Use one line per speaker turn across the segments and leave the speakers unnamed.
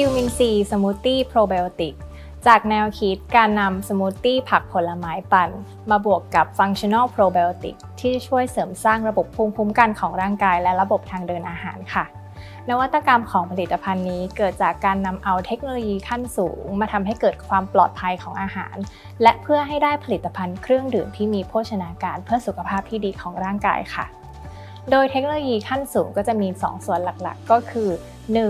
คิวมินซีสมูทตี้โปรไบโอติกจากแนวคิดการนำสมูทตี้ผักผลไม้ปั่น มาบวกกับฟังชั่น a ลโปรไบโอติกที่ช่วยเสริมสร้างระบบภูมิคุ้มกันของร่างกาย และระบบทางเดินอาหารค่ะ นวัตกรรมของผลิตภัณฑ์นี้เกิดจากการนำเอาเทคโนโลยีขั้นสูง มาทำให้เกิดความปลอดภัยของอาหาร และเพื่อให้ได้ผลิตภัณฑ์เครื่องดื่มที่มีโภชนาการเพื่อสุขภาพที่ดีของร่างกายค่ะ โดยเทคโนโลยีขั้นสูงก็จะมี 2 ส่วนหลักๆ ก็คือ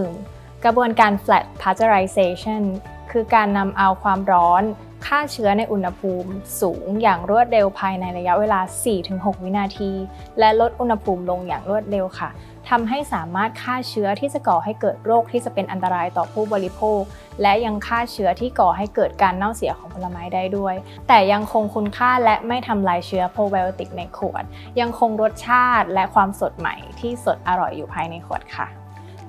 1. กระบวนการ flat pasteurization คือการนำเอาความร้อนฆ่าเชื้อในอุณหภูมิสูงอย่างรวดเร็วภายในระยะเวลา 4-6 วินาที และลดอุณหภูมิลงอย่างรวดเร็วค่ะทำให้สามารถฆ่าเชื้อที่จะก่อให้เกิดโรคที่จะเป็นอันตรายต่อผู้บริโภค และยังฆ่าเชื้อที่ก่อให้เกิดการเน่าเสียของผลไม้ได้ด้วย แต่ยังคงคุณค่าและไม่ทำลายเชื้อโปรไบโอติกในขวด ยังคงรสชาติและความสดใหม่ที่สดอร่อยอยู่ภายในขวดค่ะ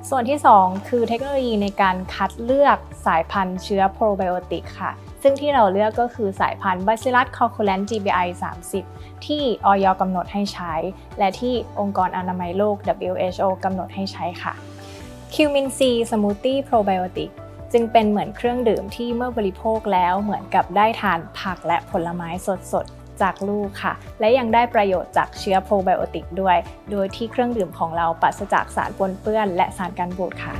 ส่วนที่ 2 คือเทคโนโลยีในการคัดเลือกสายพันธุ์เชื้อโปรไบโอติกค่ะ ซึ่งที่เราเลือกก็คือสายพันธุ์ Bacillus calculans GBI 30 ที่ออยกำหนดให้ใช้ และที่องค์กรอนามัยโลก WHO กำหนดให้ใช้ค่ะคิวมินซีสมูทตี้โปรไบโอติกจึงเป็นเหมือนเครื่องดื่มที่เมื่อบริโภคแล้วเหมือนกับได้ทานผักและผลไม้สดๆ จากลูกค่ะ และยังได้ประโยชน์จากเชื้อโปรไบโอติกด้วย โดยที่เครื่องดื่มของเราปราศจากสารปนเปื้อน และสารกันบูดค่ะ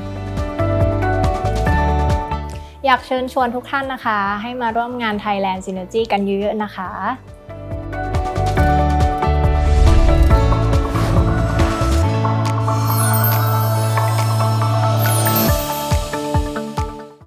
อยากเชิญชวนทุกท่านนะคะ ให้มาร่วมงาน Thailand Synergy กันเยอะๆนะคะ